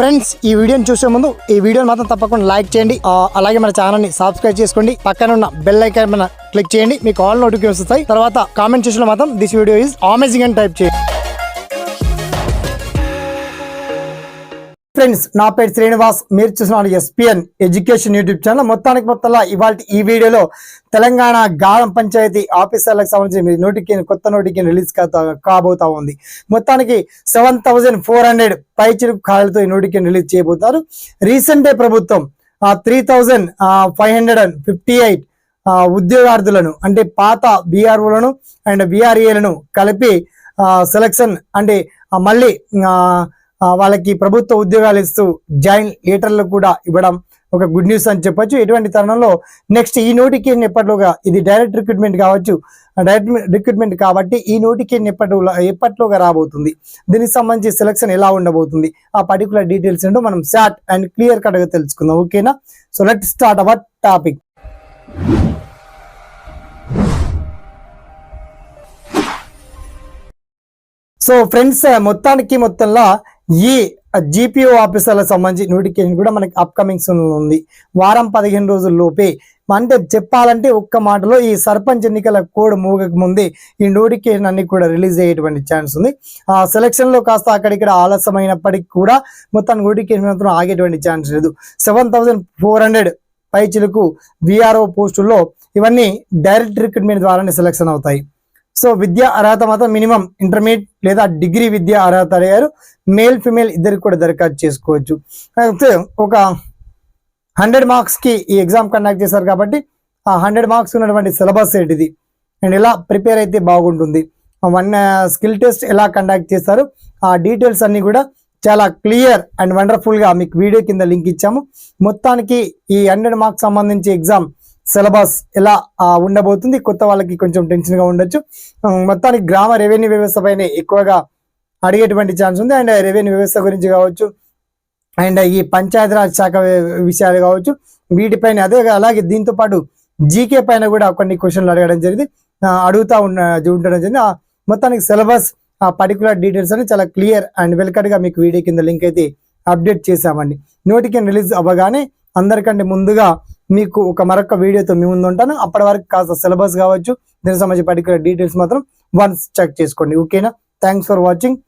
Friends ఈ వీడియోని చూసే ముందు ఈ వీడియోని మాత్రం తప్పకుండా లైక్ చేయండి. అలాగే మన ఛానల్ని సబ్స్క్రైబ్ చేసుకోండి. పక్కన ఉన్న బెల్ ఐకాన్ మీద క్లిక్ చేయండి. మీకు ఆల్ నోటిఫికేషన్స్ వస్తాయి. తర్వాత కామెంట్ చేసిన మాత్రం దిస్ వీడియో ఈజ్ అమేజింగ్ అని టైప్ చేయండి. ఫ్రెండ్స్ నా పేరు శ్రీనివాస్. మీరు చూస్తున్నారు ఎస్పీఎన్ ఎడ్యుకేషన్ యూట్యూబ్ ఛానల్. మొత్తానికి మొత్తంలో ఇవాళ ఈ వీడియోలో తెలంగాణ గాలం పంచాయతీ ఆఫీసర్లకు సంబంధించి మీ నోటికి కొత్త నోటికి రిలీజ్ కాబోతా ఉంది. మొత్తానికి సెవెన్ థౌజండ్ ఫోర్ హండ్రెడ్ పైచిరుకు ఖాళీలతో ఈ నోటికి రిలీజ్ చేయబోతారు. రీసెంటే ప్రభుత్వం three thousand five hundred and fifty eight ఉద్యోగార్థులను అంటే పాత బీఆర్ఓలను అండ్ బీఆర్ఏలను కలిపి సెలక్షన్ అంటే మళ్ళీ వాళ్ళకి ప్రభుత్వ ఉద్యోగాలు ఇస్తూ జాయింట్ లీటర్లు కూడా ఇవ్వడం ఒక గుడ్ న్యూస్ అని చెప్పొచ్చు. ఎటువంటి తరుణంలో నెక్స్ట్ ఈ నోటిఫికేషన్ ఎప్పట్లోగా ఇది డైరెక్ట్ రిక్రూట్మెంట్ కావచ్చు డైరెక్ట్ రిక్రూట్మెంట్ కాబట్టి ఈ నోటిఫికేషన్ ఎప్పటిలో ఎప్పట్లోగా రాబోతుంది? దీనికి సంబంధించి సెలక్షన్ ఎలా ఉండబోతుంది? ఆ పర్టికులర్ డీటెయిల్స్ ఏంటో మనం షార్ట్ అండ్ క్లియర్ కట్గా తెలుసుకుందాం. ఓకేనా? So let start our topic so friends మొత్తానికి మొత్తంలో ఈ జీపీఓ ఆఫీసర్లకు సంబంధించి నోటిఫికేషన్ కూడా మనకి అప్కమింగ్స్ ఉంది. వారం పదిహేను రోజుల లోపే అంటే చెప్పాలంటే ఒక్క మాటలో ఈ సర్పంచ్ ఎన్నికల కోడ్ మూగక ముందే ఈ నోటిఫికేషన్ అన్ని కూడా రిలీజ్ అయ్యేటువంటి ఛాన్స్ ఉంది. ఆ సెలక్షన్లో కాస్త అక్కడిక్కడ ఆలస్యమైనప్పటికీ కూడా మొత్తం నోటిఫికేషన్ మాత్రం ఆగేటువంటి ఛాన్స్ లేదు. సెవెన్ థౌసండ్ ఫోర్ హండ్రెడ్ పైచిలకు విఆర్ఓ పోస్టుల్లో ఇవన్నీ డైరెక్ట్ రిక్రూట్మెంట్ ద్వారానే సెలక్షన్ అవుతాయి. సో విద్యా అర్హత మాత్రం మినిమం ఇంటర్మీడియట్ లేదా డిగ్రీ విద్యా అర్హత అడిగారు మేల్ ఫిమేల్ ఇద్దరికి కూడా దరఖాస్తు చేసుకోవచ్చు. అయితే ఒక హండ్రెడ్ మార్క్స్కి ఈ ఎగ్జామ్ కండక్ట్ చేశారు కాబట్టి ఆ హండ్రెడ్ మార్క్స్ ఉన్నటువంటి సిలబస్ ఏంటిది? అండ్ ఎలా ప్రిపేర్ అయితే బాగుంటుంది? వన్ స్కిల్ టెస్ట్ ఎలా కండక్ట్ చేస్తారు? ఆ డీటెయిల్స్ అన్నీ కూడా చాలా క్లియర్ అండ్ వండర్ఫుల్గా మీకు వీడియో కింద లింక్ ఇచ్చాము. మొత్తానికి ఈ హండ్రెడ్ మార్క్స్ సంబంధించి ఎగ్జామ్ సిలబస్ ఎలా ఉండబోతుంది. కొత్త వాళ్ళకి కొంచెం టెన్షన్గా ఉండొచ్చు. మొత్తానికి గ్రామ రెవెన్యూ వ్యవస్థ పైన ఎక్కువగా అడిగేటువంటి ఛాన్స్ ఉంది. అండ్ రెవెన్యూ వ్యవస్థ గురించి కావచ్చు అండ్ ఈ పంచాయతీరాజ్ శాఖ విషయాలు కావచ్చు వీటిపైన అదే అలాగే దీంతో పాటు జీకే పైన కూడా కొన్ని క్వశ్చన్లు అడగడం జరిగింది. అడుగుతా ఉన్న ఉండడం జరిగింది. ఆ మొత్తానికి సిలబస్ ఆ పర్టికులర్ డీటెయిల్స్ అని చాలా క్లియర్ అండ్ వెల్కట్గా మీకు వీడియో కింద లింక్ అయితే అప్డేట్ చేశామండి. నోటికి రిలీజ్ అవ్వగానే అందరికంటే ముందుగా మీకు ఒక మరొక వీడియోతో మీ ముందు ఉంటాను. అప్పటి వరకు కాస్త సిలబస్ కావచ్చు దీనికి సంబంధించి పర్టికులర్ డీటెయిల్స్ మాత్రం వన్స్ చెక్ చేసుకోండి. ఓకేనా? Thanks for watching